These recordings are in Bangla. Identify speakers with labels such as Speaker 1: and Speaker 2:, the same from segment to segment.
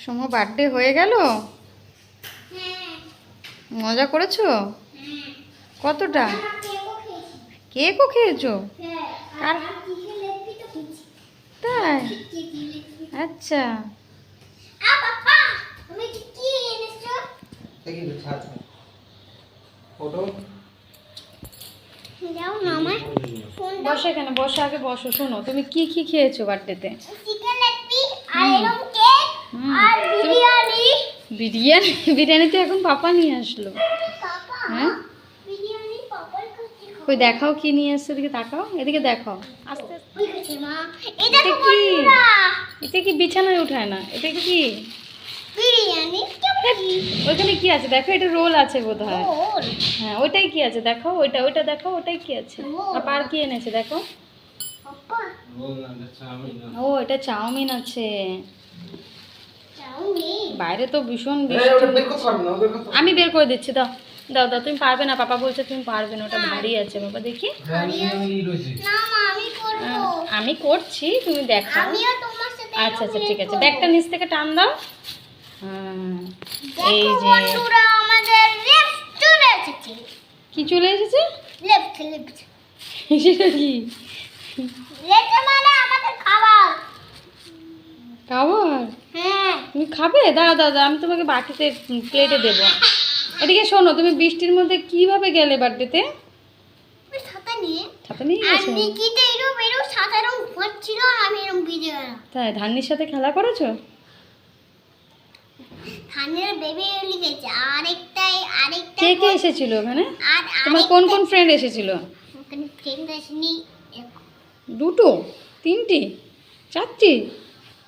Speaker 1: সোম বার্থডে হয়ে গেল? মজা করেছ? কতটা?
Speaker 2: কেকও খেয়েছি?
Speaker 1: আর? তাই? আচ্ছা। বসো এখানে, বসো, আগে বসো, শোনো, তুমি কি কি খেয়েছো বার্থডেতে
Speaker 2: চিকেন লেগ পিস আর এরকম কেক
Speaker 1: হুম।
Speaker 2: আর
Speaker 1: তুমি-
Speaker 2: বিরিয়ানি
Speaker 1: বিরিয়ানি বিরিয়ানি তো এখন পাপা নিয়ে আসলো। হ্যাঁ? কই দেখাও কি নিয়ে আসছে এদিকে তাকাও এদিকে দেখাও। আস্তে এটা কি? এটা কি বিছানায় উঠায় না? এটা কি?
Speaker 2: বিরিয়ানি
Speaker 1: ওইখানে কি আছে? দেখো এটা রোল আছে বোধ হয় হ্যাঁ ওইটাই কি আছে? দেখো ওইটা ওইটা দেখো ওটাই কি আছে? আর পার কি এনেছে? দেখো।
Speaker 2: পাপা?
Speaker 3: বল না চাউমিন না
Speaker 1: ও এটা চাউমিন আছে। বাইরে তো ভীষণ
Speaker 3: করতে
Speaker 1: আমি বের করে দিচ্ছি দাও দাও দাও তুমি পারবে না পাপা বলছে তুমি পারবে না ওটা ভারী আছে বাবা দেখি।
Speaker 3: হ্যাঁ আমি রয়েছি।
Speaker 2: না মা আমি করব।
Speaker 1: আহ, আমি করছি তুমি দেখো
Speaker 2: আমিও তোমার সাথে
Speaker 1: আচ্ছা আচ্ছা ঠিক আছে। ব্যাগটা নিচ থেকে টান দাও। হ্যাঁ, এই যে। কি চলে এসেছে?
Speaker 2: লেফট লেফট
Speaker 1: সেটা কি
Speaker 2: লেফট মানে আমাদের খাবার
Speaker 1: খাবার
Speaker 2: হ্যাঁ
Speaker 1: তুমি খাবে? দাঁড়া দাদা আমি তোমাকে বাটিতে প্লেটে দেবো। এদিকে শোনো তুমি বৃষ্টির মধ্যে কীভাবে গেলে বার্থডেতে তাই ধান্নির সাথে খেলা করেছ? কে কে এসেছিল ওখানে? তোমার কোন কোন ফ্রেন্ড এসেছিল? দুটো? তিনটি? চারটি?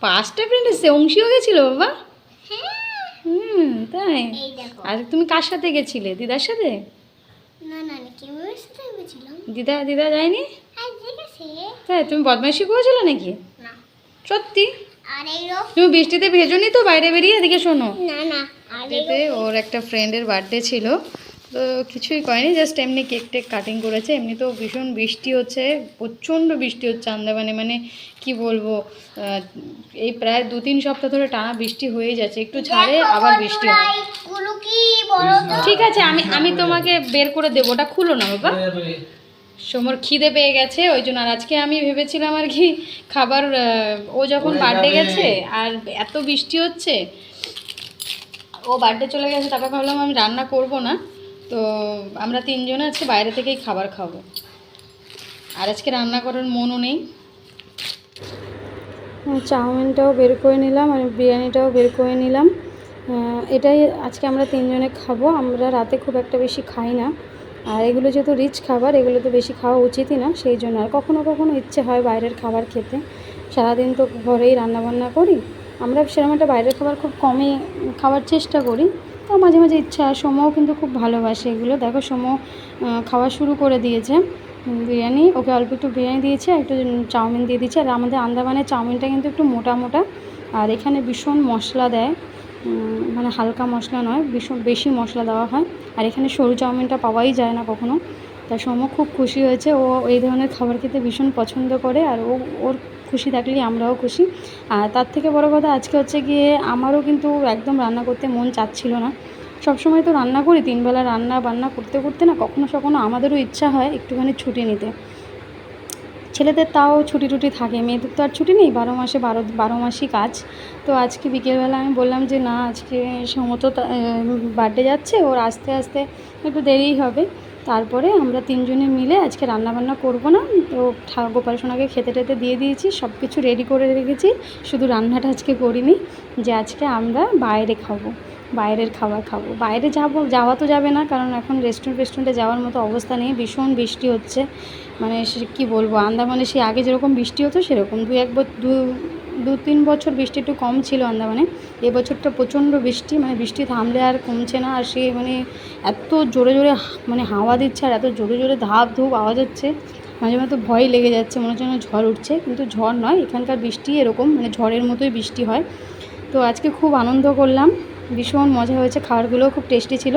Speaker 1: পাঁচটা ফ্রেন্ড এসেছে অংশীও গেছিল বাবা?
Speaker 2: হ্যাঁ
Speaker 1: হুম তাই? আর তুমি কার সাথে গেছিলে? দিদার সাথে? দিদা দিদা যায়নি?
Speaker 2: আছে
Speaker 1: তাই তুমি বদমাইশি করেছিলে নাকি? সত্যি? তুমি বৃষ্টিতে ভেজোনি তো বাইরে বেরিয়ে? এদিকে শোনো। ওর একটা ফ্রেন্ডের বার্থডে ছিল। তো কিছুই করেনি জাস্ট এমনি কেক টেক কাটিং করেছে। এমনি তো ভীষণ বৃষ্টি হচ্ছে প্রচণ্ড বৃষ্টি হচ্ছে আন্দামানে মানে কি বলব এই প্রায় দু তিন সপ্তাহ ধরে টানা বৃষ্টি হয়ে যাচ্ছে একটু ছাড়ে আবার বৃষ্টি হয় ঠিক আছে আমি আমি তোমাকে বের করে দেবো ওটা খুলো না বাবা। সমর খিদে পেয়ে গেছে ওই জন্য আর আজকে আমি ভেবেছিলাম আর কি খাবার ও যখন বার্থডে গেছে আর এত বৃষ্টি হচ্ছে ও বার্থডে চলে গেছে তারপর ভাবলাম আমি রান্না করব না। তো আমরা তিনজনে আজকে বাইরে থেকেই খাবার খাব। আর আজকে রান্না করার মনও নেই। চাউমিনটাও বের করে নিলাম আর বিরিয়ানিটাও বের করে নিলাম। এটাই আজকে আমরা তিনজনে খাব। আমরা রাতে খুব একটা বেশি খাই না। আর এগুলো যেহেতু রিচ খাবার, এগুলো তো বেশি খাওয়া উচিতই না, সেই জন্য আর কখনো কখনো ইচ্ছে হয় বাইরের খাবার খেতে। সারাদিন তো ঘরেই রান্নাবান্না করি। আমরা সেরকম একটা বাইরের খাবার খুব কমই খাওয়ার চেষ্টা করি। তো মাঝে মাঝে ইচ্ছা, সমও কিন্তু খুব ভালোবাসে এগুলো। দেখো সম খাওয়া শুরু করে দিয়েছে বিরিয়ানি। ওকে অল্প একটু বিরিয়ানি দিয়েছে আর একটু চাউমিন দিয়ে দিয়েছে। আর আমাদের আন্দামানের চাউমিনটা কিন্তু একটু মোটা মোটা। আর এখানে ভীষণ মশলা দেয় মানে হালকা মশলা নয়, ভীষণ বেশি মশলা দেওয়া হয়। আর এখানে সরু চাউমিনটা পাওয়াই যায় না কখনো। তাই সৌম খুব খুশি হয়েছে। ও এই ধরনের খাবার খেতে ভীষণ পছন্দ করে। আর ও, ওর খুশি থাকলেই আমরাও খুশি। আর তার থেকে বড় কথা আজকে হচ্ছে গিয়ে আমারও কিন্তু একদম রান্না করতে মন চাচ্ছিল না। সবসময় তো রান্না করি, তিনবেলা রান্না বান্না করতে করতে না কখনো সখনো আমাদেরও ইচ্ছা হয় একটুখানি ছুটি নিতে। ছেলেদের তাও ছুটি টুটি থাকে, মেয়েদের তো আর ছুটি নেই, বারো মাসে বারো বারো মাসই কাজ। তো আজকে বিকেলবেলা আমি বললাম যে, না, আজকে সমতো বার্থডে যাচ্ছে, ওর আস্তে আস্তে একটু দেরিই হবে। তারপরে আমরা তিনজনে মিলে আজকে রান্নাবান্না করব না। তো গোপাল সোনাকে খেতে টেতে দিয়ে দিয়েছি সব কিছু রেডি করে রেখেছি। শুধু রান্নাটা আজকে করিনি, যে আজকে আমরা বাইরে খাব। বাইরের খাবার খাব। বাইরে যাব, যাওয়া তো যাবে না, কারণ এখন রেস্টুরেন্ট ফেস্টুরেন্টে যাওয়ার মতো অবস্থা নেই। ভীষণ বৃষ্টি হচ্ছে। মানে সে কী বলব, আন্দামানে সে আগে যেরকম বৃষ্টি হতো, সেরকম দু এক দু দু তিন বছর বৃষ্টি একটু কম ছিল আন্দামানে। এবছরটা প্রচণ্ড বৃষ্টি মানে বৃষ্টি থামলে আর কমছে না। আর সে মানে এত জোরে জোরে মানে হাওয়া দিচ্ছে আর এত জোরে জোরে ধাপ ধুপ আওয়াজ হচ্ছে। মাঝে মাঝে ভয় লেগে যাচ্ছে, মনে হচ্ছে ঝড় উঠছে। কিন্তু ঝড় নয়, এখানকার বৃষ্টি এরকম মানে ঝড়ের মতোই বৃষ্টি হয়। তো আজকে খুব আনন্দ করলাম। ভীষণ মজা হয়েছে খাবারগুলোও খুব টেস্টি ছিল।